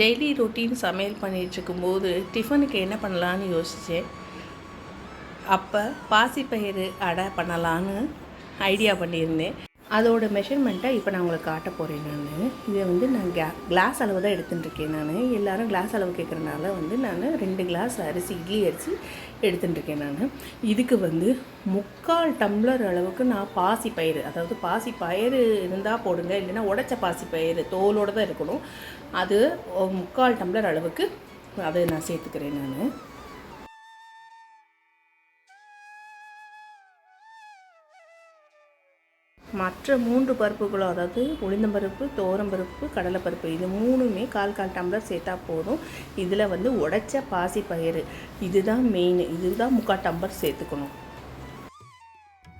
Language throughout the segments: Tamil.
டெய்லி ரொட்டீன் சமையல் பண்ணிகிட்ருக்கும்போது டிஃபனுக்கு என்ன பண்ணலான்னு யோசித்தேன் அப்போ பாசிப்பயிறு அடை பண்ணலான்னு ஐடியா பண்ணியிருந்தேன். அதோட மெஷர்மெண்ட்டை இப்போ நான் உங்களுக்கு காட்ட போகிறேன் நான். இதை வந்து நான் கே கிளாஸ் அளவு தான் எடுத்துட்டுருக்கேன் நான். எல்லோரும் கிளாஸ் அளவு கேட்குறனால வந்து நான் ரெண்டு கிளாஸ் அரிசி இட்லி அரிசி எடுத்துட்டுருக்கேன் நான். இதுக்கு வந்து முக்கால் டம்ளர் அளவுக்கு நான் பாசி பயிறு அதாவது பாசி பயிறு இருந்தால் போடுங்க இல்லைன்னா உடச்ச பாசி பயிறு தோலோடு தான் இருக்கணும் அது முக்கால் டம்ளர் அளவுக்கு அதை நான் சேர்த்துக்கிறேன் நான். மற்ற மூன்று பருப்புகளும் அதாவது உளுந்தம்பருப்பு தோரம்பருப்பு கடலைப்பருப்பு இது மூணுமே கால் கால் டம்ளர் சேர்த்தா போதும். இதில் வந்து உடைச்ச பாசி பயிறு இதுதான் மெயின் இதுதான் முக்கால் டம்ளர் சேர்த்துக்கணும்.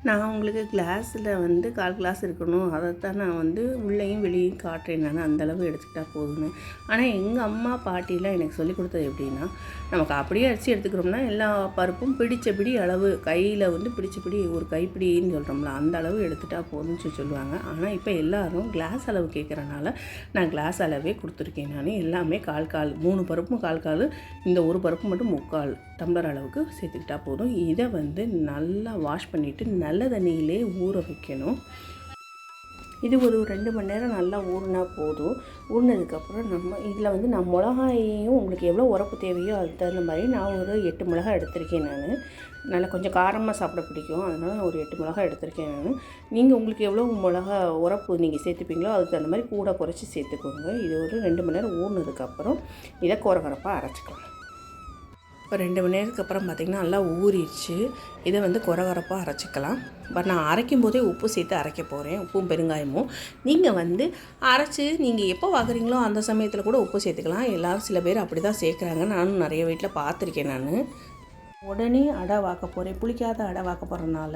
நான் உங்களுக்கு கிளாஸில் வந்து கால் கிளாஸ் இருக்கணும். அதைத்தான் நான் வந்து உள்ளேயும் வெளியும் காட்டுறேன். நான் அந்தளவு எடுத்துக்கிட்டால் போதும்னு. ஆனால் எங்கள் அம்மா பாட்டிலாம் எனக்கு சொல்லி கொடுத்தது எப்படின்னா நமக்கு அப்படியே அரிசி எடுத்துக்கிறோம்னா எல்லா பருப்பும் பிடிச்சபடி அளவு கையில் வந்து பிடிச்சபடி ஒரு கைப்பிடின்னு சொல்கிறோம்ல அந்த அளவு எடுத்துட்டால் போதும்னு சொல்லி சொல்லுவாங்க. ஆனால் இப்போ எல்லோரும் கிளாஸ் அளவு கேட்குறனால நான் கிளாஸ் அளவே கொடுத்துருக்கேன் நான். எல்லாமே கால் கால் மூணு பருப்பும் கால் கால் இந்த ஒரு பருப்பு மட்டும் முக்கால் டம்ளர் அளவுக்கு சேர்த்துக்கிட்டா போதும். இதை வந்து நல்லா வாஷ் பண்ணிவிட்டு நல்லா நல்ல தண்ணியிலே ஊற வைக்கணும். இது ஒரு ரெண்டு மணி நேரம் நல்லா ஊறினா போதும். ஊறினதுக்கப்புறம் நம்ம இதில் வந்து நான் மிளகாயையும் உங்களுக்கு எவ்வளோ உரப்பு தேவையோ அதுக்கு தகுந்த மாதிரி நான் ஒரு எட்டு மிளகாய் எடுத்திருக்கேன் நான். நல்லா கொஞ்சம் காரமாக சாப்பிட பிடிக்கும். அதனால் நான் ஒரு எட்டு மிளகாய் எடுத்திருக்கேன் நான். நீங்கள் உங்களுக்கு எவ்வளோ மிளகா உரப்பு நீங்கள் சேர்த்துப்பீங்களோ அதுக்கு தகுந்த மாதிரி கூட குறைச்சி சேர்த்துக்கோங்க. இது ஒரு ரெண்டு மணி நேரம் ஊறினதுக்கப்புறம் இதை குறகுறப்பாக அரைச்சிக்கலாம். இப்போ ரெண்டு மணி நேரத்துக்கு அப்புறம் பார்த்திங்கன்னா நல்லா ஊறிடுச்சு. இதை வந்து குறகுறப்பாக அரைச்சிக்கலாம். பட் நான் அரைக்கும் போதே உப்பு சேர்த்து அரைக்க போகிறேன் உப்பும் பெருங்காயமும். நீங்கள் வந்து அரைச்சி நீங்கள் எப்போ பார்க்குறீங்களோ அந்த சமயத்தில் கூட உப்பு சேர்த்துக்கலாம். எல்லோரும் சில பேர் அப்படி தான் சேர்க்குறாங்க. நானும் நிறைய வீட்டில் பார்த்துருக்கேன் நான். உடனே அடை வாக்க போகிறேன் புளிக்காத அடை வாக்க போகிறனால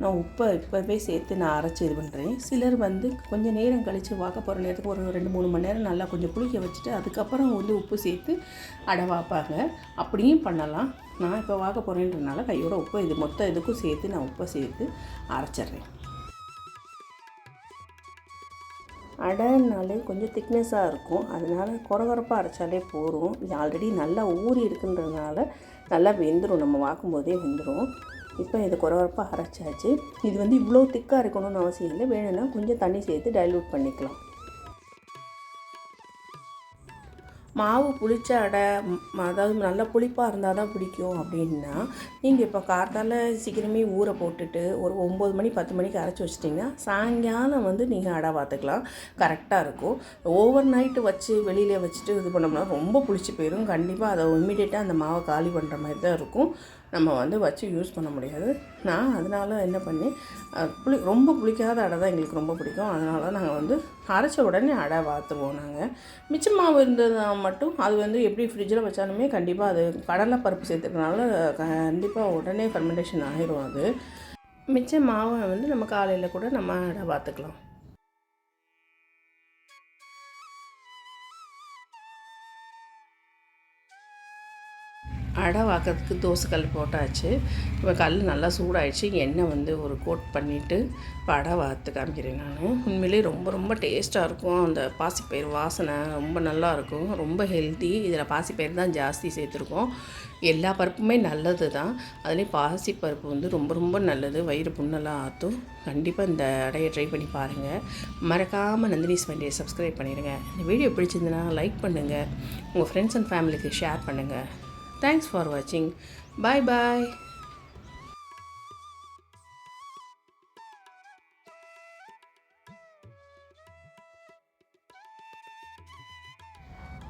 நான் உப்பை இப்போவே சேர்த்து நான் அரைச்சி இது பண்ணுறேன் சிலர் வந்து கொஞ்சம் நேரம் கழித்து வாக்க போகிற நேரத்துக்கு ஒரு ரெண்டு மூணு மணி நேரம் நல்லா கொஞ்சம் புளிக்க வச்சுட்டு அதுக்கப்புறம் வந்து உப்பு சேர்த்து அடை வாப்பாங்க. அப்படியும் பண்ணலாம். நான் இப்போ வாக்க போகிறேன்றனால கையோட உப்பு இது மொத்த இதுக்கும் சேர்த்து நான் உப்பை சேர்த்து அரைச்சிட்றேன். அடைனாலே கொஞ்சம் திக்னஸாக இருக்கும். அதனால் குறகுறப்பாக அரைச்சாலே போகும் இது ஆல்ரெடி நல்லா ஊறி இருக்குன்றதுனால நல்லா வெந்துடும் நம்ம வாக்கும்போதே வெந்துடும் இப்போ இதை குறகுறப்பாக அரைச்சாச்சு. இது வந்து இவ்வளோ திக்காக இருக்கணும்னு அவசியம் இல்லை. வேணும்னா கொஞ்சம் தண்ணி சேர்த்து டைல்யூட் பண்ணிக்கலாம். மாவு புளிச்ச அடை அதாவது நல்லா புளிப்பாக இருந்தால் தான் பிடிக்கும் அப்படின்னா நீங்கள் இப்போ கார்த்தால சீக்கிரமே ஊற போட்டுட்டு ஒரு ஒம்பது மணி பத்து மணிக்கு அரைச்சி வச்சிட்டிங்கன்னா சாயங்காலம் வந்து நீங்கள் அடை பார்த்துக்கலாம். கரெக்டாக இருக்கும். ஓவர் நைட்டு வச்சு வெளியிலே வச்சுட்டு இது பண்ணோம்னா ரொம்ப புளிச்சு போயிடும் கண்டிப்பாக அதை இம்மிடியேட்டாக அந்த மாவை காலி பண்ணுற மாதிரி தான் இருக்கும். நம்ம வந்து வச்சு யூஸ் பண்ண முடியாது. நான் அதனால் என்ன பண்ணி புளி ரொம்ப புளிக்காத அடை தான் எங்களுக்கு ரொம்ப பிடிக்கும். அதனால நாங்கள் வந்து அரைச்ச உடனே அடை வாத்துவோம் நாங்கள் மிச்ச மாவு இருந்தது மட்டும் அது வந்து எப்படி ஃப்ரிட்ஜில் வச்சாலுமே கண்டிப்பாக அது கடலை பருப்பு சேர்த்துக்கனால கண்டிப்பாக உடனே ஃபர்மெண்டேஷன் ஆகிரும் அது. மிச்ச மாவை வந்து நம்ம காலையில் கூட நம்ம அடை பார்த்துக்கலாம் அடை வாக்கிறதுக்கு தோசை கல் போட்டாச்சு. இப்போ கல் நல்லா சூடாயிடுச்சு. எண்ணெய் வந்து ஒரு கோட் பண்ணிவிட்டு இப்போ அடை வார்த்து காமிக்கிறேன் நான். உண்மையிலே ரொம்ப ரொம்ப டேஸ்ட்டாக இருக்கும். அந்த பாசிப்பயிர் வாசனை ரொம்ப நல்லா இருக்கும். ரொம்ப ஹெல்த்தி இதில் பாசிப்பயிர் தான் ஜாஸ்தி சேர்த்துருக்கோம். எல்லா பருப்புமே நல்லது தான். அதுலேயும் பாசிப்பருப்பு வந்து ரொம்ப ரொம்ப நல்லது. வயிறு புண்ணெல்லாம் ஆற்றும் கண்டிப்பாக இந்த அடையை ட்ரை பண்ணி பாருங்கள் மறக்காமல் நந்தினி ஸ்மெண்டியை சப்ஸ்கிரைப் பண்ணிடுங்க இந்த வீடியோ பிடிச்சிருந்தனா லைக் பண்ணுங்கள் உங்கள் ஃப்ரெண்ட்ஸ் அண்ட் ஃபேமிலிக்கு ஷேர் பண்ணுங்கள் தேங்க்ஸ் ஃபார் வாட்சிங் பாய் பாய்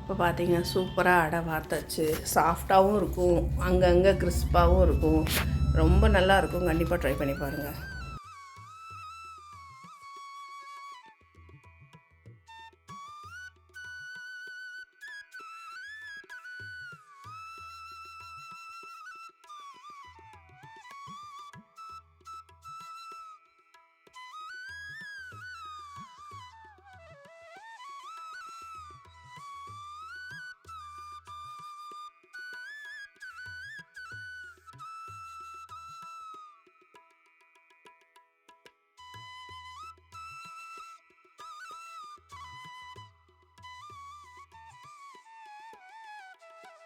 இப்போ பார்த்தீங்கன்னா சூப்பராக அடை வார்த்தாச்சு சாஃப்டாகவும் இருக்கும். அங்கங்கே கிறிஸ்பாகவும் இருக்கும். ரொம்ப நல்லா இருக்கும். கண்டிப்பாக ட்ரை பண்ணி பாருங்கள்